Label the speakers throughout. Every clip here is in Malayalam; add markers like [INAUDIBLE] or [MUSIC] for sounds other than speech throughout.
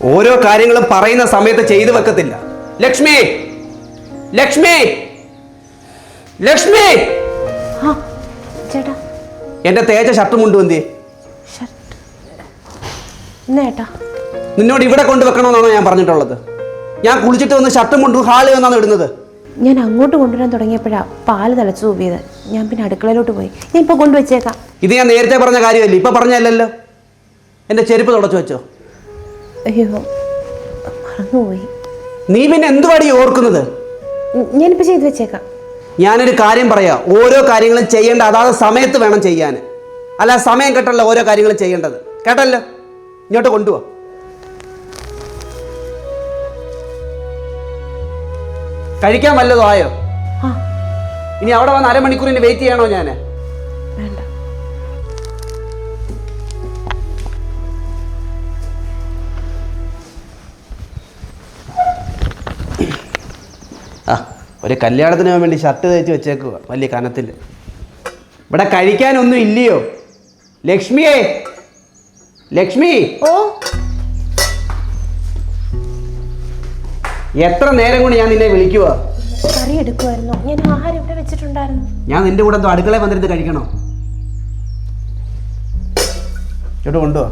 Speaker 1: ഓരോ കാര്യങ്ങളും പറയുന്ന സമയത്ത് ചെയ്തു വെക്കത്തില്ല. ലക്ഷ്മി! ലക്ഷ്മി! ലക്ഷ്മി!
Speaker 2: ചേട്ടാ.
Speaker 1: എന്റെ തേച്ച ഷർട്ട് മുണ്ടുവന്തി നിന്നോട് ഇവിടെ കൊണ്ടുവെക്കണമെന്നാണോ ഞാൻ പറഞ്ഞിട്ടുള്ളത്? ഞാൻ കുളിച്ചിട്ട് വന്ന് ഷർട്ട് മുണ്ടും ഹാളിൽ വന്നാണ് ഇടുന്നത്.
Speaker 2: ഞാൻ അങ്ങോട്ട് കൊണ്ടുവരാൻ തുടങ്ങിയപ്പോഴാ പാൽ തിളച്ചു തൂവിയത്. ഞാൻ പിന്നെ അടുക്കളയിലോട്ട് പോയി. ഞാൻ ഇപ്പോൾ കൊണ്ടുവച്ചേക്കാം.
Speaker 1: ഇത് ഞാൻ നേരത്തെ പറഞ്ഞ കാര്യമല്ലേ? ഇപ്പൊ പറഞ്ഞല്ലോ എന്റെ ചെരുപ്പ് തുടച്ചു വെച്ചോ.
Speaker 2: അയ്യോ മറന്നുപോയി.
Speaker 1: നീ പിന്നെ എന്തുവാടി ഓർക്കുന്നത്?
Speaker 2: ഞാനിപ്പോൾ ചെയ്തു വെച്ചേക്കാം.
Speaker 1: ഞാനൊരു കാര്യം പറയാ. ഓരോ കാര്യങ്ങളും ചെയ്യേണ്ട അതാത് സമയത്ത് വേണം ചെയ്യാൻ. അല്ല സമയം കേട്ടല്ലോ ഓരോ കാര്യങ്ങളും ചെയ്യേണ്ടത്. കേട്ടല്ലോ? ഇങ്ങോട്ട് കൊണ്ടുപോ കഴിക്കാൻ വല്ലതും ആയോ? ഇനി അവിടെ വന്ന് അരമണിക്കൂറിന് വെയിറ്റ് ചെയ്യണോ ഞാൻ ഒരു കല്യാണത്തിന് വേണ്ടി ഷർട്ട് തയ്ച്ച് വെച്ചേക്കുക വലിയ കനത്തിൽ ഇവിടെ കഴിക്കാനൊന്നും ഇല്ലയോ? ലക്ഷ്മിയെ ലക്ഷ്മി!
Speaker 2: ഓ.
Speaker 1: എത്ര നേരം കൊണ്ട് ഞാൻ നിന്നെ വിളിക്കുക
Speaker 2: കറി എടുക്കുമായിരുന്നു ഞാൻ ആഹാരം ഇവിടെ വെച്ചിട്ടുണ്ടായിരുന്നു.
Speaker 1: ഞാൻ നിന്റെ കൂടെ എന്തോ അടുക്കളയിൽ വന്നിരുന്ന് കഴിക്കണോ? ചേട്ടോ കൊണ്ടുപോ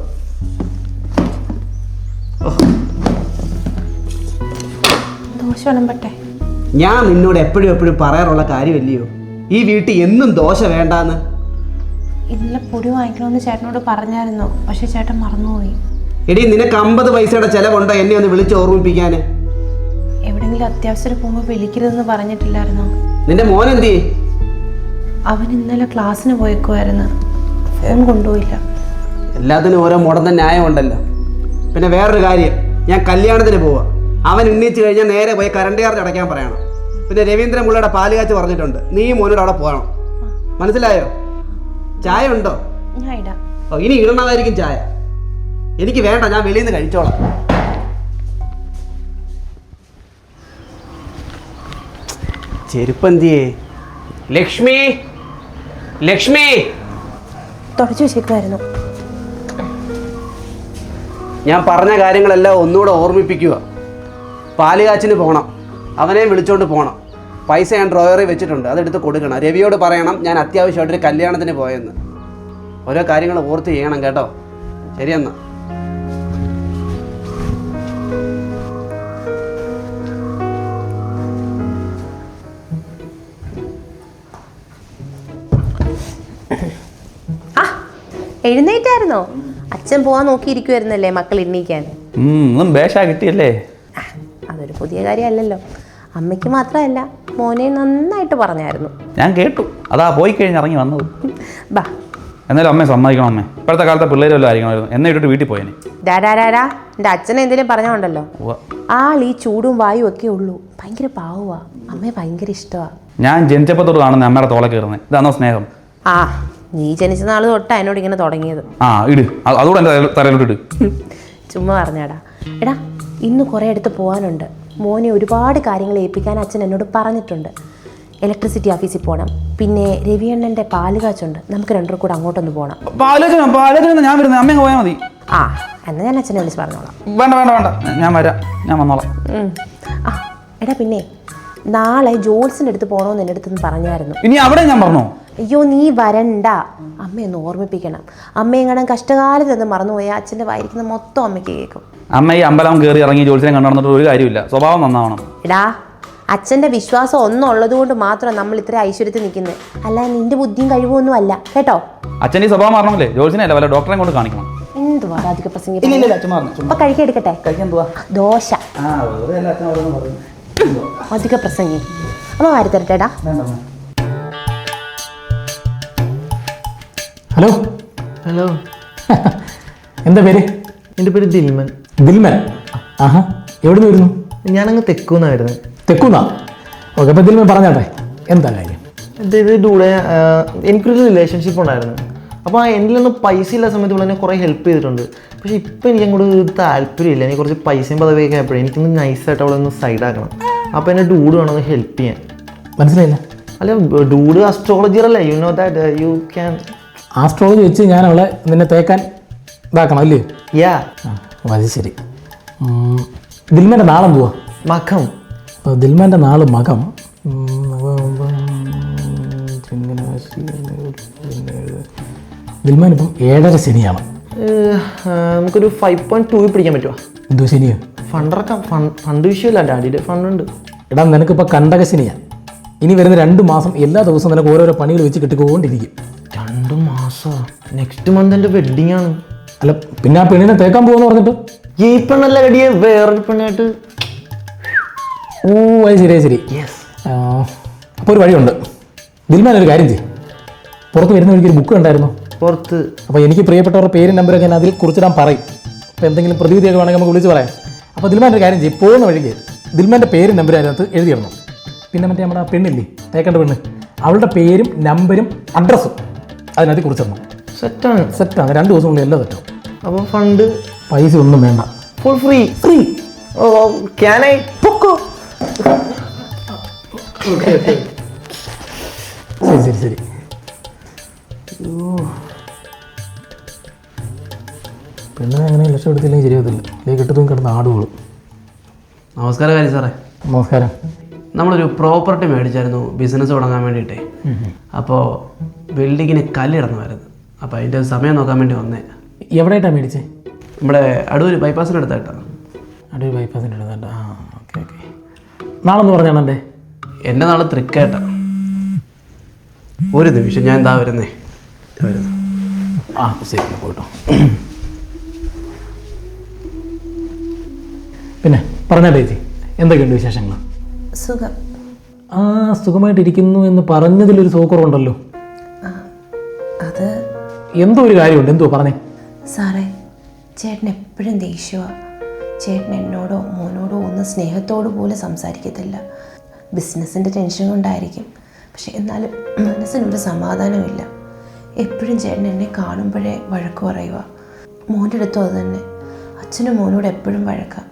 Speaker 2: ദോശ വിളമ്പട്ടെ.
Speaker 1: ഞാൻ നിന്നോട് എപ്പോഴും എപ്പോഴും പറയാറുള്ള കാര്യമല്ലയോ? ഈ വീട്ടിൽ എന്നും ദോശ വേണ്ടാന്ന്.
Speaker 2: ഇന്നലെ പൊടി വാങ്ങിക്കണമെന്ന് ചേട്ടനോട് പറഞ്ഞായിരുന്നു. പക്ഷെ ചേട്ടൻ മറന്നുപോയി.
Speaker 1: എടി നിനക്ക് അമ്പത് പൈസയുടെ ചെലവുണ്ടോ എന്നെ ഒന്ന് വിളിച്ച് ഓർമ്മിപ്പിക്കാൻ
Speaker 2: എവിടെങ്കിലും അത്യാവശ്യം പോകുമ്പോൾ വിളിക്കരുതെന്ന് പറഞ്ഞിട്ടില്ലായിരുന്നു?
Speaker 1: നിന്റെ മോൻ എന്തി
Speaker 2: അവൻ ഇന്നലെ ക്ലാസ്സിന് പോയേക്കുമായിരുന്നു ഫോൺ കൊണ്ടുപോയില്ല.
Speaker 1: എല്ലാത്തിനും ഓരോ മുടന്ന ന്യായമുണ്ടല്ലോ പിന്നെ വേറൊരു കാര്യം ഞാൻ കല്യാണത്തിന് പോവാ. അവൻ ഉന്നയിച്ച് കഴിഞ്ഞാൽ നേരെ പോയി കറണ്ട് ചാർജ് അടയ്ക്കാൻ പറയണം. പിന്നെ രവീന്ദ്രൻ പുള്ളിയുടെ പാൽ കാച്ച് പറഞ്ഞിട്ടുണ്ട് നീ മോനോട് അവിടെ പോകണം മനസ്സിലായോ? ചായ ഉണ്ടോ
Speaker 2: ഞാൻ ഇടാം.
Speaker 1: ഓ ഇനി ഇടണതായിരിക്കും ചായ. എനിക്ക് വേണ്ട ഞാൻ വെളിയിൽ നിന്ന് കഴിച്ചോളാം. ചെരുപ്പന്തിയേ. ലക്ഷ്മി ലക്ഷ്മി.
Speaker 2: തുടച്ചു വെച്ചേക്കുമായിരുന്നു
Speaker 1: ഞാൻ പറഞ്ഞ കാര്യങ്ങളെല്ലാം ഒന്നുകൂടെ ഓർമ്മിപ്പിക്കുക. പാലുകാച്ചിന് പോകണം. അവനെ വിളിച്ചുകൊണ്ട് പോകണം. പൈസ ഞാൻ ഡ്രോയറിൽ വെച്ചിട്ടുണ്ട്. അതെടുത്ത് കൊടുക്കണം. രവിയോട് പറയണം ഞാൻ അത്യാവശ്യമായിട്ടൊരു കല്യാണത്തിന് പോയെന്ന്. ഓരോ കാര്യങ്ങൾ ഓർത്ത് ചെയ്യണം കേട്ടോ. ശരിയെന്നാ.
Speaker 2: എഴുന്നേറ്റായിരുന്നോ? അച്ഛൻ പോവാൻ നോക്കിയിരിക്കുമായിരുന്നല്ലേ മക്കൾ എണ്ണീക്കാൻ?
Speaker 3: കിട്ടിയല്ലേ?
Speaker 2: പുതിയ കാര്യമല്ലല്ലോ. അമ്മയ്ക്ക് മാത്രമല്ല മോനെ നന്നായിട്ട് പറഞ്ഞായിരുന്നു.
Speaker 3: ഞാൻ കേട്ടു. അതാ പോയി കഴിഞ്ഞ് ഇറങ്ങി വന്നത്.
Speaker 2: ബാ.
Speaker 3: എന്നാലും അമ്മയെ സമ്മതിക്കണം അമ്മേ. ഇപ്പോഴത്തെ കാലത്തെ പിള്ളേരെല്ലാം ആയിരിക്കണമായിരുന്നു എന്നെ ഇട്ടിട്ട് വീട്ടിൽ പോയേനെ.
Speaker 2: ഡാഡാ ഡാഡാ എന്റെ അച്ഛനെ എന്തെങ്കിലും പറഞ്ഞോണ്ടല്ലോ. ആൾ ഈ ചൂടും വായും ഒക്കെ ഉള്ളൂ. ഭയങ്കര പാവുവാ. അമ്മയെ ഭയങ്കര ഇഷ്ടമാ
Speaker 3: ഞാൻ ജനിച്ചപ്പോൾ തൊട്ട് കാണുന്ന അമ്മയുടെ തോളെ കയറുന്നത് ഇതാണോ സ്നേഹം?
Speaker 2: ആ നീ ജനിച്ച നാൾ തൊട്ടാ എന്നോട് ഇങ്ങനെ തുടങ്ങിയത്.
Speaker 3: ആ ഇട്. അതുകൂടെ എന്റെ തലയിലോട്ട് ഇട്.
Speaker 2: ചുമ്മാ പറഞ്ഞാടാ. എടാ ഇന്ന് കുറേ അടുത്ത് പോകാനുണ്ട് മോനെ ഒരുപാട് കാര്യങ്ങൾ ഏൽപ്പിക്കാൻ അച്ഛൻ എന്നോട് പറഞ്ഞിട്ടുണ്ട്. ഇലക്ട്രിസിറ്റി ഓഫീസിൽ പോകണം പിന്നെ രവിയണ്ണന്റെ പാൽ കാച്ചുണ്ട് നമുക്ക് രണ്ടുപേർ കൂടെ അങ്ങോട്ടൊന്ന് പോകണം
Speaker 3: പാലോചന പാലോചന ഞാൻ വരുന്നത്. അമ്മ പോയാൽ മതി.
Speaker 2: ആ എന്നാൽ ഞാൻ അച്ഛനെ വിളിച്ച് പറഞ്ഞോളാം.
Speaker 3: വേണ്ട വേണ്ട വേണ്ട. ഞാൻ വരാം. ഞാൻ വന്നോളാം.
Speaker 2: ഉം. ആ എടാ പിന്നെ നാളെ ജോൾസിന്റെ അടുത്ത് പോകണമെന്ന് എന്റെ അടുത്ത് പറഞ്ഞായിരുന്നു.
Speaker 3: ഇനി അവിടെ ഞാൻ പറഞ്ഞോ?
Speaker 2: അയ്യോ നീ വരണ്ട. അമ്മയൊന്ന് ഓർമ്മിപ്പിക്കണം. അമ്മ എങ്ങനെ കഷ്ടകാലത്ത് എന്ന് മറന്നുപോയാൽ അച്ഛന്റെ വായിരിക്കുന്ന മൊത്തം അമ്മയ്ക്ക് കേൾക്കും.
Speaker 3: അമ്മ ഈ അമ്പലം കയറി ഇറങ്ങി ജോലിസിനെ കണ്ടു ഒരു കാര്യമില്ല സ്വഭാവം നന്നാവണം.
Speaker 2: എടാ അച്ഛന്റെ വിശ്വാസം ഒന്നുള്ളത് കൊണ്ട് മാത്രം നമ്മൾ ഇത്ര ഐശ്വര്യത്തിൽ നിൽക്കുന്നത് അല്ല നിന്റെ ബുദ്ധിയും കഴിവൊന്നും അല്ല. കേട്ടോ?
Speaker 3: അച്ഛൻ ഈ സ്വഭാവം മാറണമല്ലേ? ജോലിസിനെ അല്ല വല്ല ഡോക്ടറെ കൊണ്ട് കാണിക്കണം?
Speaker 2: എന്തുവാ അധിക കഴിക്കാൻ എടുക്കട്ടെ. ദോശ. അധിക പ്രസംഗി അമ്മ വാരി തരട്ടെടാ.
Speaker 3: വേണ്ട.
Speaker 4: ഹലോ?
Speaker 5: ഹലോ. [LAUGHS]
Speaker 4: എന്താ പേര്?
Speaker 5: എന്റെ പേര് ദിൽമൻ.
Speaker 4: ദിൽമൻ. ആഹാ എവിടെ നിന്ന് വരുന്നു?
Speaker 5: ഞാനങ്ങ് തെക്കൂന്നായിരുന്നു
Speaker 4: തെക്കൂന്നാ? ഓക്കെ അപ്പോൾ ദിൽമൻ പറഞ്ഞാട്ടെ എന്താ കാര്യം?
Speaker 5: ഇത് ഡൂടെ എനിക്കൊരു റിലേഷൻഷിപ്പ് ഉണ്ടായിരുന്നു. അപ്പോൾ എന്റെ നിന്ന് പൈസ ഇല്ലാത്ത സമയത്ത് ഇവിടെ എന്നെ കുറേ ഹെൽപ്പ് ചെയ്തിട്ടുണ്ട്. പക്ഷേ ഇപ്പം എനിക്ക് അങ്ങോട്ട് താല്പര്യമില്ല. എനിക്ക് കുറച്ച് പൈസയും പദവിയൊക്കെ ആയപ്പോഴേ എനിക്കൊന്ന് നൈസായിട്ട് അവളെ ഒന്ന് സൈഡാക്കണം അപ്പോൾ എന്നെ ഡൂഡ് വേണമെന്ന് ഹെൽപ്പ് ചെയ്യാൻ.
Speaker 4: മനസ്സിലായില്ല?
Speaker 5: അല്ല ഡൂഡ് അസ്ട്രോളജർ അല്ലേ? You know that you can
Speaker 4: astrology വെച്ച് ഞാൻ അവളെ നിന്നെ തേക്കാൻ ഇതാക്കണം അല്ലേ?
Speaker 5: യാ
Speaker 4: അത് ശരി. ദിൽമേന്റെ നാളെന്തുവാ?
Speaker 5: മഖം.
Speaker 4: അപ്പോൾ ദിൽമേന്റെ നാൾ മകം. ദിൽമാൻ ഇപ്പം ഏഴര ശനിയാണ്.
Speaker 5: നമുക്കൊരു ഫൈവ് പോയിന്റ് ടു പിടിക്കാൻ പറ്റുമോ
Speaker 4: എന്തോ ശനിയോ?
Speaker 5: ഫണ്ടിറക്കാം ഫണ്ട് ഫണ്ട് വിഷയമില്ല ഡാഡിയുടെ ഫണ്ട് ഉണ്ട്
Speaker 4: എടാ നിനക്കിപ്പോൾ കണ്ടക ശനിയാണ് ഇനി വരുന്ന രണ്ട് മാസം എല്ലാ ദിവസവും നിനക്ക് ഓരോരോ പണികൾ വെച്ച് കിട്ടിക്കൊണ്ടിരിക്കും.
Speaker 5: രണ്ട് മാസം? നെക്സ്റ്റ് മന്ത് എന്റെ വെഡിങ് ആണ്.
Speaker 4: അല്ല പിന്നെ ആ പെണ്ണിനെ തേക്കാൻ പോകുമെന്ന് പറഞ്ഞിട്ട്?
Speaker 5: ഈ പെണ്ണല്ല കടിയെ വേറൊരു പെണ്ണായിട്ട്.
Speaker 4: ഓ അത് ശരി ശരി. അപ്പോൾ ഒരു വഴിയുണ്ട്. ദിൽമാൻ ഒരു കാര്യം ചെയ്യും. പുറത്ത് വരുന്ന വഴിക്ക് ഒരു ബുക്ക് ഉണ്ടായിരുന്നു
Speaker 5: പുറത്ത്.
Speaker 4: അപ്പോൾ എനിക്ക് പ്രിയപ്പെട്ടവരുടെ പേരും നമ്പരൊക്കെ ഞാൻ അതിൽ കുറിച്ചിടാൻ പറയും. അപ്പോൾ എന്തെങ്കിലും പ്രതിവിധിയൊക്കെ വേണമെങ്കിൽ നമുക്ക് വിളിച്ച് പറയാം. അപ്പോൾ ദിൽമാൻ ഒരു കാര്യം ചെയ്യും. പോകുന്ന വഴിക്ക് ദിൽമാന്റെ പേരും നമ്പരും അതിനകത്ത് എഴുതിയിരുന്നു പിന്നെ മറ്റേ നമ്മുടെ ആ പെണ്ണില്ലേ തേക്കേണ്ട പെണ്ണ്. അവളുടെ പേരും നമ്പരും അഡ്രസ്സും അതിനകത്ത് കുറിച്ചിടണം.
Speaker 5: സെറ്റാണ്
Speaker 4: സെറ്റാണ് രണ്ട് ദിവസം കൊണ്ട് എല്ലാം സെറ്റാവും.
Speaker 5: അപ്പോൾ ഫണ്ട്
Speaker 4: പൈസ ഒന്നും വേണ്ട.
Speaker 5: ഫുൾ ഫ്രീ
Speaker 4: ഫ്രീ
Speaker 5: ഓ ക്യാനായി
Speaker 4: പൊക്കോ? ശരി ശരി ശരി. പെണ്ണിനെ അങ്ങനെ ലക്ഷം എടുത്തില്ലെങ്കിൽ ശരിയാകത്തില്ല ഇതേ കിട്ടത്തും കിടന്ന് ആടുകളും
Speaker 1: നമസ്കാരം കാര്യം സാറേ.
Speaker 4: നമസ്കാരം.
Speaker 1: നമ്മളൊരു പ്രോപ്പർട്ടി മേടിച്ചായിരുന്നു. ബിസിനസ് തുടങ്ങാൻ വേണ്ടിയിട്ടേ. അപ്പോൾ ബിൽഡിങ്ങിന് കല്ലിടണമായിരുന്നു. അപ്പോൾ അതിന്റെ സമയം നോക്കാൻ വേണ്ടി വന്നേ.
Speaker 4: എവിടെയായിട്ടാണ് മേടിച്ചേ?
Speaker 1: നമ്മുടെ അടൂർ ബൈപ്പാസിനടുത്തായിട്ടാണ്
Speaker 4: അടൂർ ബൈപ്പാസിന്റെ അടുത്തായിട്ട്? ആ ഓക്കെ ഓക്കെ. നാളെ ഒന്ന് പറഞ്ഞാണ് എന്റെ
Speaker 1: എന്റെ നാളെ തൃക്കേട്ട. ഒരു നിമിഷം ഞാൻ എന്താ വരുന്നേ. വരുന്നു.
Speaker 4: ആ ശരി പോയിട്ടോ. പിന്നെ പറഞ്ഞാൽ ചേച്ചി എന്തൊക്കെയുണ്ട് വിശേഷങ്ങൾ?
Speaker 2: സുഖം.
Speaker 4: ആ സുഖമായിട്ടിരിക്കുന്നു എന്ന് പറഞ്ഞതിലൊരു സൗകര്യമുണ്ടല്ലോ
Speaker 2: അത്
Speaker 4: എന്തോ ഒരു കാര്യമുണ്ട്. എന്തോ പറഞ്ഞേ.
Speaker 2: സാറേ ചേട്ടൻ എപ്പോഴും ദേഷ്യമാണ് ചേട്ടൻ എന്നോടോ മോനോടോ ഒന്നും സ്നേഹത്തോടു പോലെ സംസാരിക്കത്തില്ല. ബിസിനസ്സിന്റെ ടെൻഷൻ കൊണ്ടായിരിക്കും പക്ഷെ എന്നാലും മനസ്സിനൊരു സമാധാനമില്ല. എപ്പോഴും ചേട്ടൻ എന്നെ കാണുമ്പോഴേ വഴക്ക് പറയുക മോന്റെ അടുത്തും അത് തന്നെ. അച്ഛനും മോനോട് എപ്പോഴും വഴക്കാം.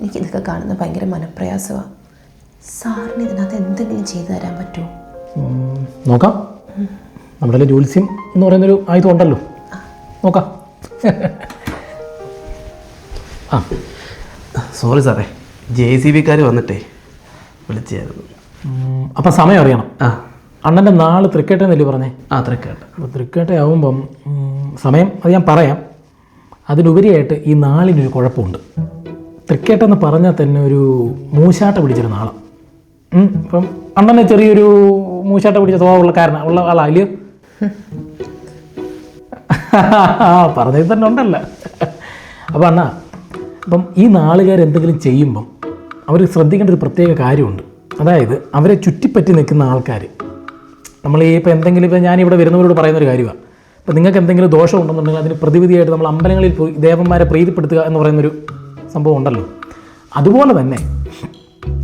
Speaker 2: എനിക്കിതൊക്കെ കാണുന്ന ഭയങ്കര മനപ്രയാസമാണ് സാറിന് ഇതിനകത്ത് എന്തെങ്കിലും ചെയ്തു തരാൻ പറ്റുമോ?
Speaker 4: നോക്കാം. നമ്മുടെ ജ്യോത്സ്യം എന്ന് പറയുന്നൊരു ആയുധം ഉണ്ടല്ലോ നോക്കാം. ആ.
Speaker 1: സോറി സാറേ. ജെ സി ബിക്കാർ വന്നിട്ടേ വിളിച്ചായിരുന്നു.
Speaker 4: അപ്പം സമയം അറിയണം.
Speaker 1: ആ.
Speaker 4: അണ്ണന്റെ നാൾ തൃക്കേട്ടെന്നല്ലേ പറഞ്ഞേ?
Speaker 1: ആ തൃക്കേട്ട.
Speaker 4: അപ്പോൾ തൃക്കേട്ടയാവുമ്പം ആവുമ്പം സമയം അത് ഞാൻ പറയാം. അതിനുപരിയായിട്ട് ഈ നാളിനൊരു കുഴപ്പമുണ്ട്. തൃക്കേട്ടെന്ന് പറഞ്ഞാൽ തന്നെ ഒരു മൂശാട്ട പിടിച്ചൊരു നാളാണ് അപ്പം ഇപ്പം അണ്ണനെ ചെറിയൊരു മൂശാട്ട പിടിച്ച സ്വഭാവമുള്ള കാരണം ഉള്ള ആളാണ് പറഞ്ഞതിൽ തന്നെ ഉണ്ടല്ല അപ്പം അണ്ണാ അപ്പം ഈ നാളുകാർ എന്തെങ്കിലും ചെയ്യുമ്പം അവർ ശ്രദ്ധിക്കേണ്ട ഒരു പ്രത്യേക കാര്യമുണ്ട്. അതായത് അവരെ ചുറ്റിപ്പറ്റി നിൽക്കുന്ന ആൾക്കാർ നമ്മൾ ഈ ഇപ്പോൾ എന്തെങ്കിലും ഇപ്പോൾ ഞാനിവിടെ വരുന്നവരോട് പറയുന്ന ഒരു കാര്യമാണ് ഇപ്പോൾ നിങ്ങൾക്ക് എന്തെങ്കിലും ദോഷം ഉണ്ടെന്നുണ്ടെങ്കിൽ അതിന് പ്രതിവിധിയായിട്ട് നമ്മൾ അമ്പലങ്ങളിൽ പോയി ദേവന്മാരെ പ്രീതിപ്പെടുത്തുക എന്ന് പറയുന്നൊരു സംഭവം ഉണ്ടല്ലോ. അതുപോലെ തന്നെ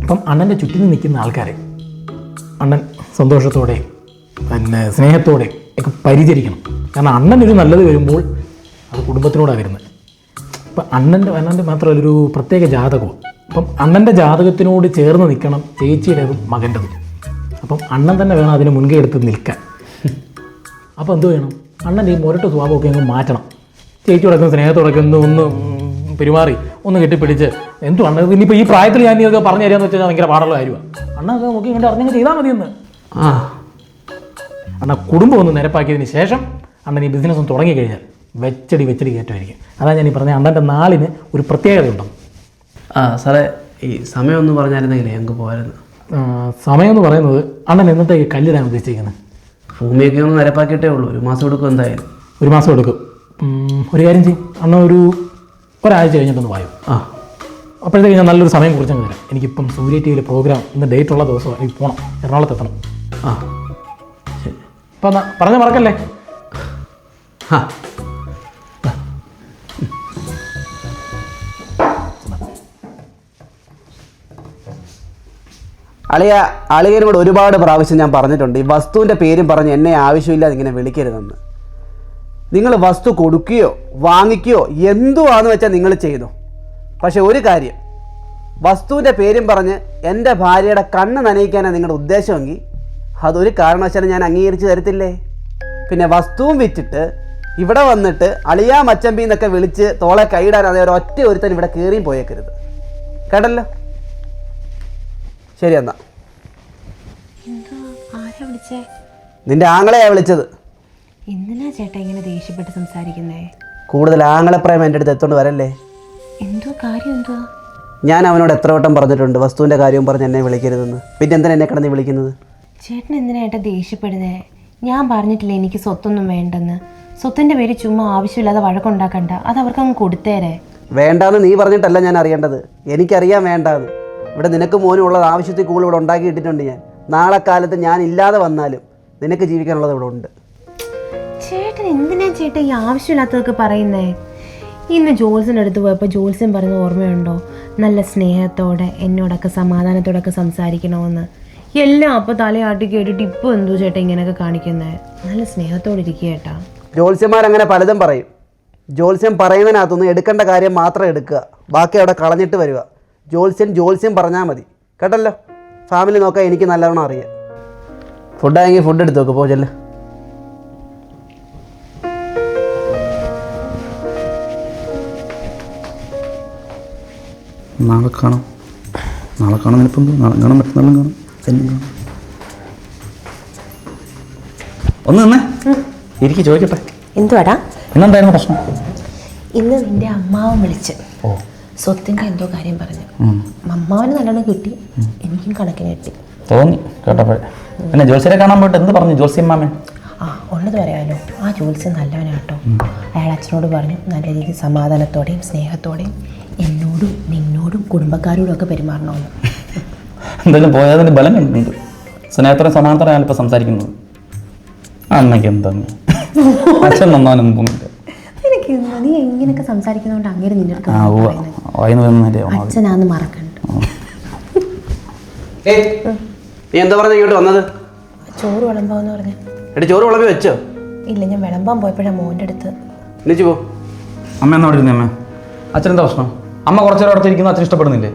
Speaker 4: ഇപ്പം അണ്ണന്റെ ചുറ്റിനും നിൽക്കുന്ന ആൾക്കാരെ അണ്ണൻ സന്തോഷത്തോടെയും പിന്നെ സ്നേഹത്തോടെ ഒക്കെ പരിചരിക്കണം. കാരണം അണ്ണൻ ഒരു നല്ലത് വരുമ്പോൾ അത് കുടുംബത്തിനോടാണ് വരുന്നത്. ഇപ്പം അണ്ണന്റെ അണ്ണന്റെ മാത്രമല്ല ഒരു പ്രത്യേക ജാതകവും. അപ്പം അണ്ണന്റെ ജാതകത്തിനോട് ചേർന്ന് നിൽക്കണം ചേച്ചിയുടേതും മകന്റെതും അപ്പം അണ്ണൻ തന്നെ വേണം അതിന് മുൻകൈ എടുത്ത് നിൽക്കാൻ. അപ്പോൾ എന്ത് വേണം? അണ്ണന്റെ ഈ മുരട്ട് സ്വഭാവമൊക്കെ അങ്ങ് മാറ്റണം. ചേച്ചിയോടൊക്കെ സ്നേഹത്തോടൊക്കെ ഒന്ന് ഒന്ന് പെരുമാറി ഒന്ന് കെട്ടിപ്പിടിച്ച്. എന്തു അണ്ണ ഇനിയിപ്പോൾ ഈ പ്രായത്തിൽ ഞാൻ ഇതൊക്കെ പറഞ്ഞു തരാമെന്ന് വെച്ചാൽ ഭയങ്കര പാടുള്ള കാര്യമാണ് അണ്ണൊക്കെ നോക്കി കണ്ട് അറിഞ്ഞങ്ങ് ചെയ്താൽ മതിയെന്ന്.
Speaker 1: ആ.
Speaker 4: അണ്ണ കുടുംബം ഒന്ന് നിരപ്പാക്കിയതിന് ശേഷം അണ്ണൻ ഈ ബിസിനസ് ഒന്ന് തുടങ്ങി കഴിഞ്ഞാൽ വെച്ചടി വെച്ചടി കയറ്റമായിരിക്കും. അതാണ് ഞാൻ ഈ പറഞ്ഞ അണ്ണന്റെ നാളിന് ഒരു പ്രത്യേകതയുണ്ടെന്ന്
Speaker 1: ആ സാറേ ഈ സമയം ഒന്ന് പറഞ്ഞായിരുന്നെങ്കിൽ ഞങ്ങൾക്ക് പോകായിരുന്നു
Speaker 4: സമയം എന്ന് പറയുന്നത് അണ്ണൻ എന്നത്തേക്ക് കല്ലിടാൻ ഉദ്ദേശിച്ചിരിക്കുന്നത്
Speaker 1: ഭൂമിയൊക്കെ ഒന്ന് നിരപ്പാക്കിയിട്ടേ ഉള്ളൂ. ഒരു മാസം എടുക്കും എന്തായാലും.
Speaker 4: ഒരു മാസം എടുക്കും. ഒരു കാര്യം ചെയ്യും. അണ്ണ ഒരു ഒരാഴ്ച കഴിഞ്ഞിട്ടൊന്ന് വായും.
Speaker 1: ആ.
Speaker 4: അപ്പോഴത്തേക്ക് ഞാൻ നല്ലൊരു സമയം കുറിച്ചങ്ങ് തരാം. എനിക്കിപ്പം സൂര്യ ടി വിയിലെ പ്രോഗ്രാം ഇന്ന് ഡേറ്റ് ഉള്ള ദിവസം എനിക്ക് പോകണം എറണാകുളത്ത് എത്തണം
Speaker 1: ആ.
Speaker 4: അപ്പം പറഞ്ഞ മറക്കല്ലേ?
Speaker 1: അളിയ അളിയനോട് ഒരുപാട് പ്രാവശ്യം ഞാൻ പറഞ്ഞിട്ടുണ്ട്. ഈ വസ്തുവിന്റെ പേരും പറഞ്ഞ് എന്നെ ആവശ്യമില്ലാതെ ഇങ്ങനെ വിളിക്കരുതെന്ന്. നിങ്ങൾ വസ്തു കൊടുക്കുകയോ വാങ്ങിക്കുകയോ എന്തുവാന്ന് വെച്ചാൽ നിങ്ങൾ ചെയ്തു പക്ഷെ ഒരു കാര്യം വസ്തുവിന്റെ പേരും പറഞ്ഞ് എന്റെ ഭാര്യയുടെ കണ്ണ് നനയിക്കാനാണ് നിങ്ങളുടെ ഉദ്ദേശമെങ്കിൽ അതൊരു കാരണവശാലും ഞാൻ അംഗീകരിച്ച് തരത്തില്ലേ? പിന്നെ വസ്തുവും വിറ്റിട്ട് ഇവിടെ വന്നിട്ട് അളിയാ മച്ചമ്പി എന്നൊക്കെ വിളിച്ച് തോളെ കൈയിടാൻ അതേ ഒറ്റ ഒരുത്തൻ ഇവിടെ കയറിയും പോയേക്കരുത്. കേട്ടല്ലോ? ശരി എന്നാ. നിന്റെ ആങ്ങളെയാ വിളിച്ചത്.
Speaker 2: എന്തിനാ ചേട്ടാ ഇങ്ങനെ ദേഷ്യപ്പെട്ട് സംസാരിക്കുന്നേ?
Speaker 1: കൂടുതൽ ആങ്ങളപ്രേമം എന്റെ അടുത്ത് എത്തോണ്ട് വരല്ലേ?
Speaker 2: എന്തോ കാര്യം എന്തുവാ
Speaker 1: ഞാൻ അവനോട് എത്ര വട്ടം പറഞ്ഞിട്ടുണ്ട് വസ്തുവിന്റെ കാര്യവും പറഞ്ഞ് എന്നെ വിളിക്കരുതെന്ന്. പിന്നെ എന്തിനാ എന്നെ കിടന്ന് വിളിക്കുന്നത്?
Speaker 2: ചേട്ടൻ എന്തിനാ ദേഷ്യപ്പെടുന്നത് ദേഷ്യപ്പെടുന്നേ? ഞാൻ പറഞ്ഞിട്ടില്ല എനിക്ക് സ്വത്തൊന്നും വേണ്ടെന്ന്. സ്വത്തിന്റെ പേര് ചുമ്മാ ആവശ്യമില്ലാതെ വഴക്കുണ്ടാക്കണ്ട. അത് അവർക്കങ്ങ് കൊടുത്തേരെ.
Speaker 1: വേണ്ടാന്ന് നീ പറഞ്ഞിട്ടല്ല ഞാൻ അറിയേണ്ടത്. എനിക്കറിയാൻ വേണ്ടാന്ന്. ഇവിടെ നിനക്ക് മോനും ഉള്ളത് ആവശ്യത്തിൽ കൂടുതൽ ഇവിടെ ഉണ്ടാക്കി ഇട്ടിട്ടുണ്ട് ഞാൻ. നാളെ കാലത്ത് ഞാൻ ഇല്ലാതെ വന്നാലും നിനക്ക് ജീവിക്കാനുള്ളത് ഇവിടെ ഉണ്ട്.
Speaker 2: ചേട്ടൻ എന്തിനാ ചേട്ടൻ ഈ ആവശ്യമില്ലാത്തതൊക്കെ പറയുന്നേ? ഇന്ന് ജോൽസിന്റെ അടുത്ത് പോയപ്പോൾ ജോൽസൻ പറഞ്ഞ ഓർമ്മയുണ്ടോ? നല്ല സ്നേഹത്തോടെ എന്നോടൊക്കെ സമാധാനത്തോടൊക്കെ സംസാരിക്കണമെന്ന്. എല്ലാം അപ്പോൾ തലയാട്ടി കേട്ടിട്ട് ഇപ്പോൾ എന്തോ ചേട്ടാ ഇങ്ങനെയൊക്കെ കാണിക്കുന്നത് നല്ല സ്നേഹത്തോടെ ഇരിക്കുക ചേട്ടാ.
Speaker 1: അങ്ങനെ പലതും പറയും. ജോത്സ്യം പറയുന്നതിനകത്തുനിന്ന് എടുക്കേണ്ട കാര്യം മാത്രം എടുക്കുക. ബാക്കി അവിടെ കളഞ്ഞിട്ട് വരിക. ജോത്സ്യൻ ജോത്സ്യം പറഞ്ഞാൽ മതി. കേട്ടല്ലോ? ഫാമിലി നോക്കാൻ എനിക്ക് നല്ലവണ്ണം അറിയാം. ഫുഡായെങ്കിൽ ഫുഡ് എടുത്തു നോക്ക് പോ ചെല്ല്.
Speaker 3: നാളെ കാണാം. നാളെ കാണാൻ ഇപ്പം നാളെ കാണാൻ മറ്റന്നാളും കാണാം. ഒന്ന് നിന്നേ. എനിക്ക് ചോദിക്കട്ടെ.
Speaker 2: എന്തുവാടാ?
Speaker 3: ഇന്നെന്തായിരുന്നു പ്രശ്നം?
Speaker 2: ഇന്ന് നിന്റെ അമ്മാവൻ വിളിച്ച്. സ്വത്തിന്റെ എന്തോ കാര്യം പറഞ്ഞു. അമ്മാവന് നല്ലോണം കിട്ടി. എനിക്കും കണക്കിന് കിട്ടി.
Speaker 3: തോന്നി കേട്ടപ്പോഴേ. പിന്നെ ജോത്സ്യരെ കാണാൻ പോയിട്ട് എന്ത് പറഞ്ഞു ജോത്സ്യം മാമൻ
Speaker 2: ആ ഉള്ളത് പറയാമല്ലോ ആ ജോത്സ്യം നല്ലവനാട്ടോ. അയാൾ അച്ഛനോട് പറഞ്ഞു നല്ല രീതിയിൽ സമാധാനത്തോടെയും സ്നേഹത്തോടെയും എന്നോടും നിന്നോടും കുടുംബക്കാരോടും ഒക്കെ പെരുമാറണമെന്ന്
Speaker 3: എന്തായാലും പോയതിന് ബലം കണ്ടിട്ടുണ്ട് സ്നേഹത്തോടെ സമാനത്തോടെ ഞാനിപ്പോൾ സംസാരിക്കുന്നത്. അമ്മയ്ക്ക് എന്താ [LAUGHS] അച്ഛൻ നന്നാനൊന്നും
Speaker 2: നിനക്ക് നീ സംസാരിക്കുന്നതുകൊണ്ട് അങ്ങനെ നിന്റെ അടുത്ത് അച്ഛനാന്ന് മറക്കണ്ട.
Speaker 1: ഏയ് നീ എന്താ പറഞ്ഞ ഇങ്ങോട്ട് വന്നത്?
Speaker 2: ചോറ് വിളമ്പാന്ന് പറഞ്ഞു.
Speaker 1: എടി ചോറ് വിളമ്പി വെച്ചോ?
Speaker 2: ഇല്ല ഞാൻ വിളമ്പാൻ പോയപ്പോഴാണ് മോന്റെ അടുത്ത്.
Speaker 1: പോ.
Speaker 3: അമ്മ എന്നാ പ്രശ്നം? അമ്മ കുറച്ചു അടുത്തിരിക്കുന്നു അടുത്തിരിക്കുന്ന അച്ഛൻ ഇഷ്ടപ്പെടുന്നില്ലേ?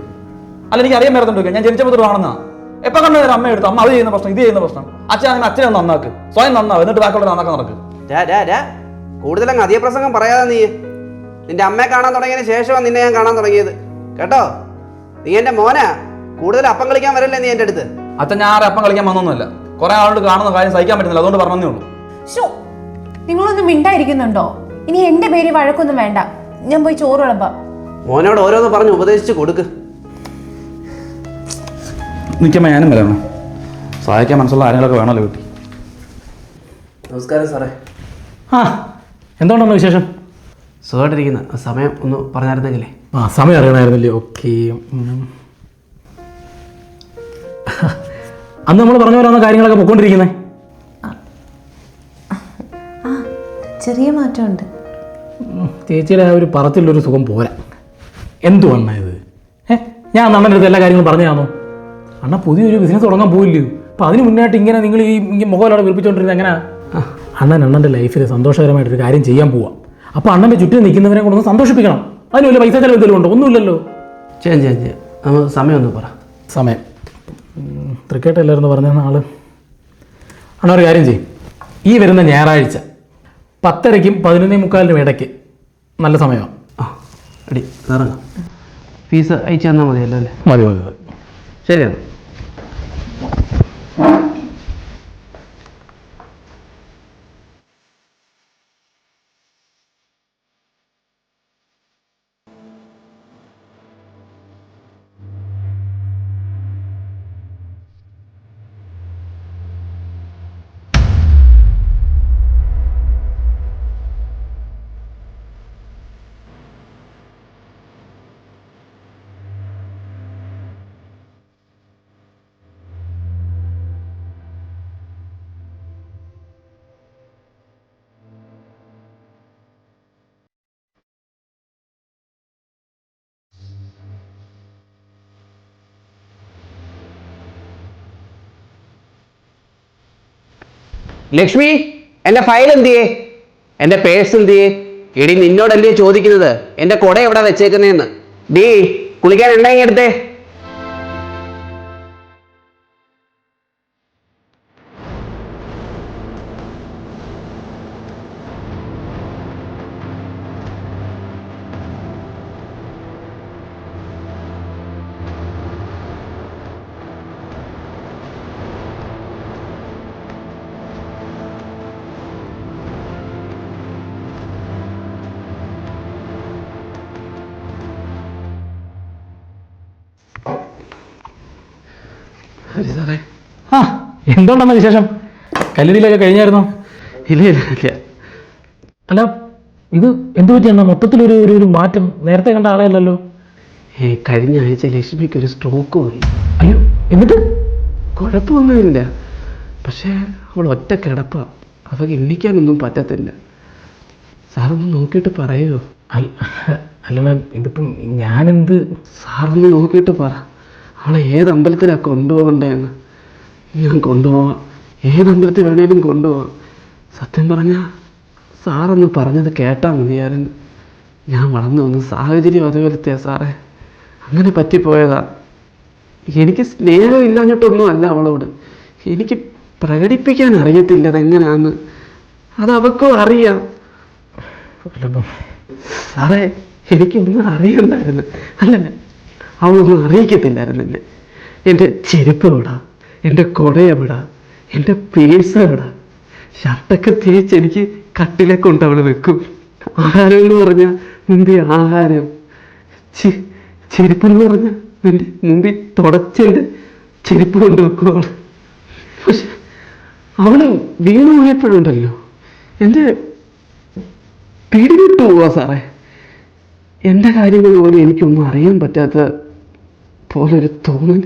Speaker 3: അല്ല എനിക്ക് അറിയാൻ മേർത്തുണ്ട് ഞാൻ ജനിച്ച മുതൽ കാണുന്ന എപ്പോൾ കണ്ടു അമ്മ എടുത്തു? അമ്മ അത് ചെയ്യുന്ന പ്രശ്നം ഇത് ചെയ്യുന്ന പ്രശ്നം. അച്ഛൻ അങ്ങനെ അച്ഛനെ നന്നാക്ക്. സ്വയം നന്നാവ്. എന്നിട്ട് ബാക്കിയുള്ള നന്നാക്കാൻ നടക്ക്.
Speaker 1: കൂടുതലങ്ങ് അധിക പ്രസംഗം പറയാതെ നീ. നിന്റെ അമ്മയെ കാണാൻ തുടങ്ങിയതിന് ശേഷമാണ് നിന്നെ ഞാൻ കാണാൻ തുടങ്ങിയത്. കേട്ടോ? നീ എന്റെ മോനാ. കൂടുതൽ അപ്പം കളിക്കാൻ വരല്ലേ നീ എന്റെ അടുത്ത്?
Speaker 3: അച്ഛൻ ഞാൻ ആരെ അപ്പം കളിക്കാൻ വന്നൊന്നുമില്ല. കുറെ ആളോട് കാണുന്ന കാര്യം സഹിക്കാൻ പറ്റുന്നില്ല. അതുകൊണ്ട് പറഞ്ഞേ ഉള്ളൂ.
Speaker 2: ഷോ നിങ്ങളൊന്നും മിണ്ടായിരിക്കുന്നുണ്ടോ? ഇനി എന്റെ പേര് വഴക്കൊന്നും വേണ്ട. ഞാൻ പോയി ചോറ് വിളമ്പ.
Speaker 1: മോനോട് ഓരോന്ന് പറഞ്ഞ് ഉപദേശിച്ചു കൊടുക്ക്.
Speaker 3: നിൽക്കുമ്പോൾ ഞാനും വരണം സഹായിക്കാൻ മനസ്സുള്ള ആരെങ്കിലൊക്കെ വേണമല്ലോ വീട്ടിൽ.
Speaker 1: നമസ്കാരം സാറേ.
Speaker 4: ആ എന്തുകൊണ്ടാണ് വിശേഷം?
Speaker 1: സുഖമായിട്ടിരിക്കുന്ന. സമയം ഒന്ന് പറഞ്ഞായിരുന്നെങ്കിലേ.
Speaker 4: ആ സമയം അറിയണമായിരുന്നില്ലേ? ഓക്കെ. അന്ന് നമ്മൾ പറഞ്ഞ പോലെ കാര്യങ്ങളൊക്കെ പൊയ്ക്കൊണ്ടിരിക്കുന്നത്
Speaker 2: ആ ചെറിയ മാറ്റമുണ്ട്.
Speaker 4: ചേച്ചിയുടെ ആ ഒരു പറത്തിലൊരു സുഖം പോരാ. എന്തു അണ്ണ ഇത്? ഏ ഞാൻ അണ്ണന്റെ അടുത്ത് എല്ലാ കാര്യങ്ങളും പറഞ്ഞു തന്നു അണ്ണ പുതിയൊരു ബിസിനസ് തുടങ്ങാൻ പോയില്ലേ അപ്പം അതിന് മുന്നായിട്ട് ഇങ്ങനെ നിങ്ങൾ ഈ മുഖമല്ലാതെ വിളിപ്പിച്ചുകൊണ്ടിരുന്നത് എങ്ങനെ? അണ്ണൻ അണ്ണന്റെ ലൈഫിൽ സന്തോഷകരമായിട്ടൊരു കാര്യം ചെയ്യാൻ പോവാം. അപ്പോൾ അണ്ണന്റെ ചുറ്റും നിൽക്കുന്നവരെ കൊണ്ടൊന്ന് സന്തോഷിപ്പിക്കണം. അതിന് വലിയ പൈസ ചിലവ് എന്തെങ്കിലും ഉണ്ടോ? ഒന്നുമില്ലല്ലോ.
Speaker 1: ചെയ്യാം ചെയ്യാം ചെയ്യാം നമുക്ക് സമയം ഒന്ന് പറ.
Speaker 4: സമയം. ക്രിക്കറ്റ് അല്ലായിരുന്നു പറഞ്ഞ ആൾ അണ്ണ ഒരു കാര്യം ചെയ്യും. ഈ വരുന്ന ഞായറാഴ്ച പത്തരയ്ക്കും പതിനൊന്നേ മുക്കാലിനും ഇടയ്ക്ക് നല്ല സമയമാണ്
Speaker 1: ആ അടി ഇറങ്ങാം. ഫീസ് അയച്ചു തന്നാൽ മതിയല്ലോ അല്ലേ?
Speaker 4: മതി മതി മതി.
Speaker 1: Севин. ലക്ഷ്മി എന്റെ ഫയൽ എന്തിയേ? എന്റെ പേഴ്സ് എന്തിയേ? എടി നിന്നോടല്ലേ ചോദിക്കുന്നത്. എന്റെ കുട എവിടെ വെച്ചേക്കുന്നതെന്ന് ഡീ കുളിക്കാൻ എണ്ണ എടുത്തേ? സോറി.
Speaker 4: ആ എന്തുകൊണ്ടാണ് വിശേഷം? കല്ലുടിയിലൊക്കെ കഴിഞ്ഞായിരുന്നോ?
Speaker 1: ഇല്ല ഇല്ല ഇല്ല.
Speaker 4: അല്ല ഇത് എന്ത് പറ്റിയാണ് മൊത്തത്തിലൊരു ഒരു ഒരു മാറ്റം. നേരത്തെ കണ്ട ആളെയല്ലല്ലോ
Speaker 1: ഏ കഴിഞ്ഞ ആഴ്ച ലക്ഷ്മിക്ക് ഒരു സ്ട്രോക്ക് പോയി
Speaker 4: അയ്യോ എന്നിട്ട്?
Speaker 1: കുഴപ്പമൊന്നുമില്ല. പക്ഷേ അവൾ ഒറ്റ കിടപ്പാണ് അവൾക്ക് എണ്ണിക്കാനൊന്നും പറ്റത്തില്ല. സാറൊന്ന് നോക്കിയിട്ട് പറയുമോ
Speaker 4: അല്ല അല്ല ഇതിപ്പം ഞാനെന്ത്
Speaker 1: സാറൊന്ന് നോക്കിയിട്ട് പറ. അവളെ ഏത് അമ്പലത്തിലാണ് കൊണ്ടുപോകണ്ടേന്ന് ഞാൻ കൊണ്ടുപോവാം. ഏത് അമ്പലത്തിൽ വേണേലും കൊണ്ടുപോവാം. സത്യം പറഞ്ഞാൽ സാറൊന്ന് പറഞ്ഞത് കേട്ടാൽ മതിയായിരുന്നു. ഞാൻ വളർന്നു വന്ന സാഹചര്യം അതുപോലത്തെ സാറേ. അങ്ങനെ പറ്റിപ്പോയതാ. എനിക്ക് സ്നേഹം ഇല്ലാഞ്ഞിട്ടൊന്നും അല്ല അവളോട്. എനിക്ക് പ്രകടിപ്പിക്കാൻ അറിയത്തില്ല അതെങ്ങനെയാന്ന് അത് അവൾക്കും അറിയാം. സാറേ എനിക്കൊന്നും അറിയണ്ടായിരുന്നു. അല്ലല്ല. അവളൊന്നും അറിയിക്കത്തില്ലായിരുന്നു എന്നെ എന്റെ ചെരുപ്പ് എവിടാ എന്റെ കുട എവിടാ എന്റെ പേഴ്സ് എവിടാ ഷർട്ടൊക്കെ തേച്ച് എനിക്ക് കട്ടിലെ കൊണ്ട് അവൾ വെക്കും. ആഹാരം എന്ന് പറഞ്ഞാൽ നിന്റെ ആഹാരം. ചി ചെരുപ്പെന്ന് പറഞ്ഞാൽ നിന്റെ മുമ്പിൽ തുടച്ചെന്റെ ചെരുപ്പ് കൊണ്ട് വെക്കും അവൾ പക്ഷെ അവൾ വീണു പോയപ്പോഴുണ്ടല്ലോ. എന്റെ പിടിവിട്ടു പോവാ സാറേ. എന്റെ കാര്യങ്ങൾ പോലും എനിക്കൊന്നും അറിയാൻ പറ്റാത്ത പോലൊരു തോന്നൽ.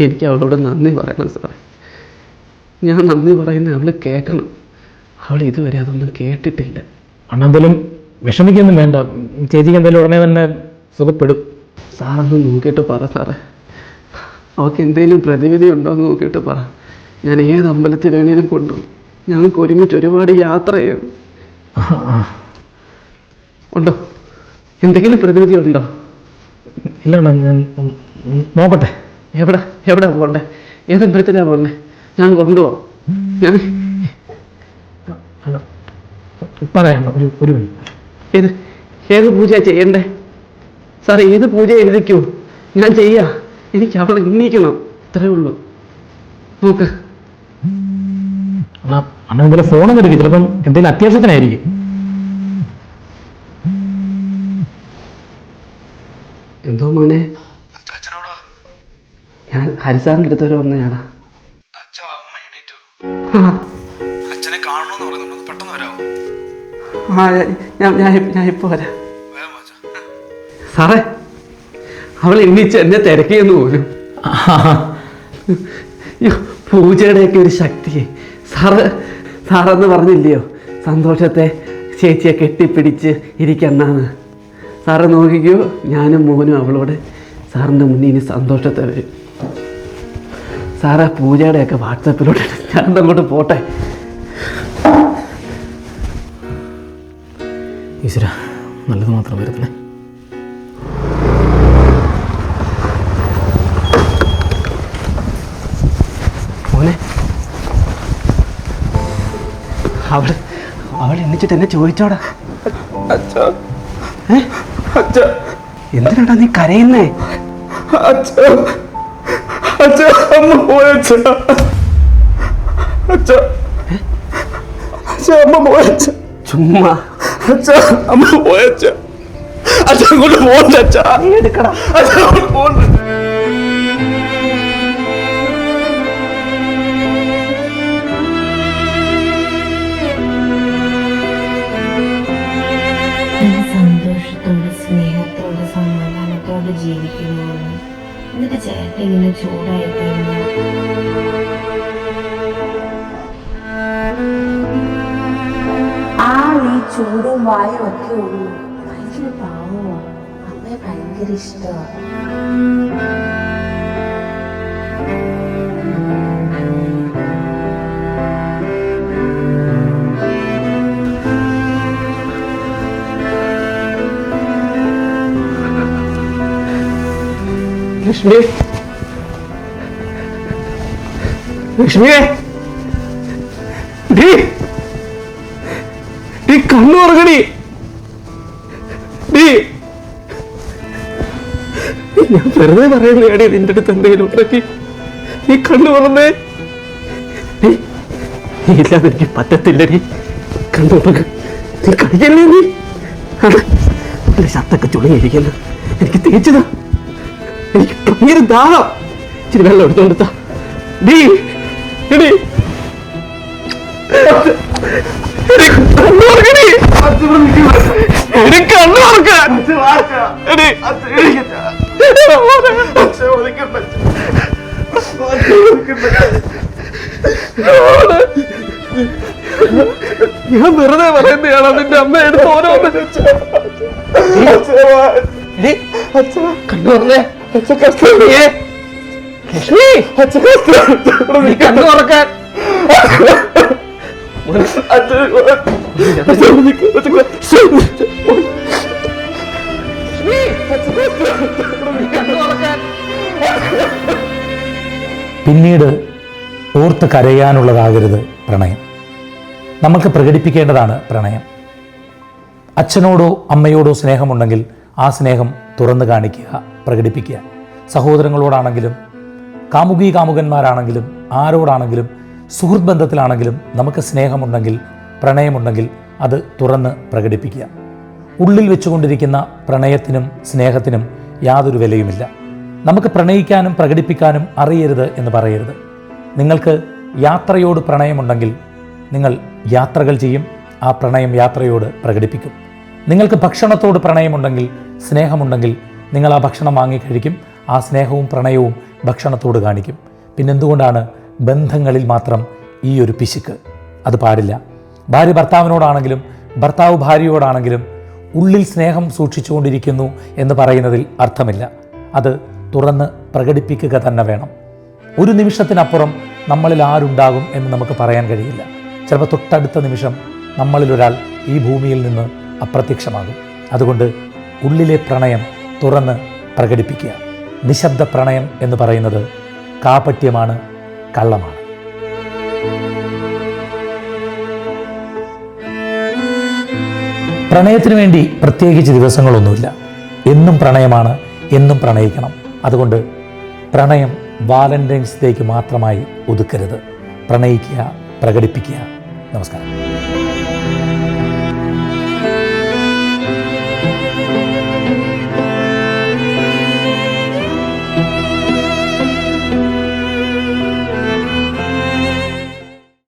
Speaker 1: എനിക്ക് അവളോട് നന്ദി പറയണം സാറേ. ഞാൻ നന്ദി പറയുന്ന അവൾ കേൾക്കണം. അവൾ ഇതുവരെ അതൊന്നും കേട്ടിട്ടില്ല.
Speaker 4: അണെന്തെങ്കിലും വിഷമിക്കൊന്നും വേണ്ട. ചേച്ചിക്ക് എന്തെങ്കിലും ഉടനെ തന്നെ സുഖപ്പെടും.
Speaker 1: സാറൊന്ന് നോക്കിയിട്ട് പറ സാറേ. അവൾക്ക് എന്തെങ്കിലും പ്രതിവിധി ഉണ്ടോ എന്ന് നോക്കിയിട്ട് പറ. ഞാൻ ഏത് അമ്പലത്തിൽ വേണേലും കൊണ്ടുപോകും ഞങ്ങൾക്ക് ഒരുമിച്ച് ഒരുപാട് യാത്ര ചെയ്യണം. ഉണ്ടോ? എന്തെങ്കിലും പ്രതിവിധി ഉണ്ടോ?
Speaker 4: ഇല്ല ഞാൻ നോക്കട്ടെ.
Speaker 1: എവിടെ? എവിടെ പോകണ്ടേ? ഏത് അമ്പലത്തിലാണ് പോകണ്ടേ? ഞാൻ കൊണ്ടുപോകാം ഞാൻ
Speaker 4: അല്ല, ഒരു ഒരു മിനിറ്റ്.
Speaker 1: ഏത്? ഏത് പൂജ ചെയ്യണ്ടേ? സാർ ഏത് പൂജ എഴുതിക്കൂ? ഞാൻ ചെയ്യാ. എനിക്ക് അവളെ എണ്ണീക്കണം. ഇത്രേ ഉള്ളൂ. നോക്ക്.
Speaker 4: അണ്ണാ അണ്ണ ഇന്നലെ ഫോണൊന്നും എടുക്കും ചിലപ്പം എന്തെങ്കിലും അത്യാവശ്യത്തിനായിരിക്കും.
Speaker 1: എന്തോ മോനെ? ഞാൻ ഹരിസാറിന്റെ അടുത്ത് വരെ വന്നയാടാ.
Speaker 3: അച്ഛനെ കാണണമെന്ന് പെട്ടെന്ന് വരാമോ
Speaker 1: ആ ഞാൻ ഞാൻ ഞാൻ ഇപ്പോൾ വരാം. സാറേ അവൾ എണ്ണിച്ച് എന്നെ തിരക്കിയെന്ന് പോലും. പൂജയുടെ പൂജയുടെയൊക്കെ ഒരു ശക്തി സാറ് സാറെന്ന് പറഞ്ഞില്ലയോ? സന്തോഷത്തെ ചേച്ചിയെ കെട്ടിപ്പിടിച്ച് ഇരിക്കണ്ണാന്ന്. സാറ് നോക്കിക്കോ. ഞാനും മോനും അവളോട് സാറിന്റെ മുന്നിൽ ഇനി സന്തോഷത്തെ വരും. സാറാ പൂജയുടെയൊക്കെ വാട്സപ്പിലോട്ട് ഞാൻ അങ്ങോട്ട് പോട്ടെ.
Speaker 4: ഈശ്വര നല്ലത് മാത്രം വരുന്നേ
Speaker 1: മോനെ. അവൾ അവൾ എണ്ണിച്ചിട്ട് എന്നെ ചോദിച്ചോടാ. ഏ? എന്തിനാടാ നീ കരയുന്നേ ചുമ്മാ നീ എടുക്കടാ
Speaker 6: സന്തോഷത്തോടെ സമാധാനത്തോടെ എന്നിട്ട് ചേട്ടൻ ഇങ്ങനെ ചൂടായി കഴിഞ്ഞു ചൂടും വായും ഒക്കെ ഉള്ളു. ഭയങ്കര പാവമാണ് അമ്മയെ ഭയങ്കര ഇഷ്ടമാണ്.
Speaker 1: ലക്ഷ്മി? ലക്ഷ്മിയെ ഡീ. ഡീ കണ്ണു തുറക്കടി. ഡീ. ഞാൻ വെറുതെ പറയുകയാടി നിന്റെ അടുത്ത് എന്തെങ്കിലും ഉണ്ടാക്കി നീ കണ്ണു തുറന്നേ. നീ ഇല്ലാതെ എനിക്ക് പറ്റത്തില്ലടി. കണ്ണു തുറക്ക്. നീ കഴിക്കല്ലേ നീ? ശത്തൊക്കെ ചുളുങ്ങിയിരിക്കുന്നു എനിക്ക് തേച്ചതാ എനിക്ക് ഭയങ്കര ദാഹം.
Speaker 6: ഇച്ചിരി വെള്ളം എടുത്തോണ്ട് ഡീ എടി. ഞാൻ വെറുതെ പറയുന്നതാണ് നിന്റെ അമ്മ എടുത്ത് ഓരോന്ന്? കണ്ണു പറഞ്ഞേ കണ്ണു തുറക്കാൻ
Speaker 7: പിന്നീട് ഓർത്ത് കരയാനുള്ളതാകരുത് പ്രണയം. നമുക്ക് പ്രകടിപ്പിക്കേണ്ടതാണ് പ്രണയം. അച്ഛനോടോ അമ്മയോടോ സ്നേഹമുണ്ടെങ്കിൽ ആ സ്നേഹം തുറന്നു കാണിക്കുക. പ്രകടിപ്പിക്കുക. സഹോദരങ്ങളോടാണെങ്കിലും കാമുകി കാമുകന്മാരാണെങ്കിലും ആരോടാണെങ്കിലും സുഹൃത്ത് ബന്ധത്തിലാണെങ്കിലും നമുക്ക് സ്നേഹമുണ്ടെങ്കിൽ പ്രണയമുണ്ടെങ്കിൽ അത് തുറന്ന് പ്രകടിപ്പിക്കുക. ഉള്ളിൽ വെച്ചുകൊണ്ടിരിക്കുന്ന പ്രണയത്തിനും സ്നേഹത്തിനും യാതൊരു വിലയുമില്ല. നമുക്ക് പ്രണയിക്കാനും പ്രകടിപ്പിക്കാനും അറിയരുത് എന്ന് പറയരുത്. നിങ്ങൾക്ക് യാത്രയോട് പ്രണയമുണ്ടെങ്കിൽ നിങ്ങൾ യാത്രകൾ ചെയ്യും ആ പ്രണയം യാത്രയോട് പ്രകടിപ്പിക്കും. നിങ്ങൾക്ക് ഭക്ഷണത്തോട് പ്രണയമുണ്ടെങ്കിൽ സ്നേഹമുണ്ടെങ്കിൽ നിങ്ങൾ ആ ഭക്ഷണം വാങ്ങിക്കഴിക്കും ആ സ്നേഹവും പ്രണയവും ഭക്ഷണത്തോട് കാണിക്കും. പിന്നെന്തുകൊണ്ടാണ് ബന്ധങ്ങളിൽ മാത്രം ഈ ഒരു പിശുക്ക്? അത് പാടില്ല. ഭാര്യ ഭർത്താവിനോടാണെങ്കിലും ഭർത്താവ് ഭാര്യയോടാണെങ്കിലും ഉള്ളിൽ സ്നേഹം സൂക്ഷിച്ചുകൊണ്ടിരിക്കുന്നു എന്ന് പറയുന്നതിൽ അർത്ഥമില്ല. അത് തുറന്ന് പ്രകടിപ്പിക്കുക തന്നെ വേണം. ഒരു നിമിഷത്തിനപ്പുറം നമ്മളിൽ ആരുണ്ടാകും എന്ന് നമുക്ക് പറയാൻ കഴിയില്ല. ചിലപ്പോൾ തൊട്ടടുത്ത നിമിഷം നമ്മളിലൊരാൾ ഈ ഭൂമിയിൽ നിന്ന് അപ്രത്യക്ഷമാകും. അതുകൊണ്ട് ഉള്ളിലെ പ്രണയം തുറന്ന് പ്രകടിപ്പിക്കുക. നിശബ്ദ പ്രണയം എന്ന് പറയുന്നത് കാപട്യമാണ് കള്ളമാണ്. പ്രണയത്തിന് വേണ്ടി പ്രത്യേകിച്ച് ദിവസങ്ങളൊന്നുമില്ല. എന്നും പ്രണയമാണ് എന്നും പ്രണയിക്കണം. അതുകൊണ്ട് പ്രണയം വാലന്റൈൻസ് ഡേക്ക് മാത്രമായി ഒതുക്കരുത്. പ്രണയിക്കുക പ്രകടിപ്പിക്കുക. നമസ്കാരം.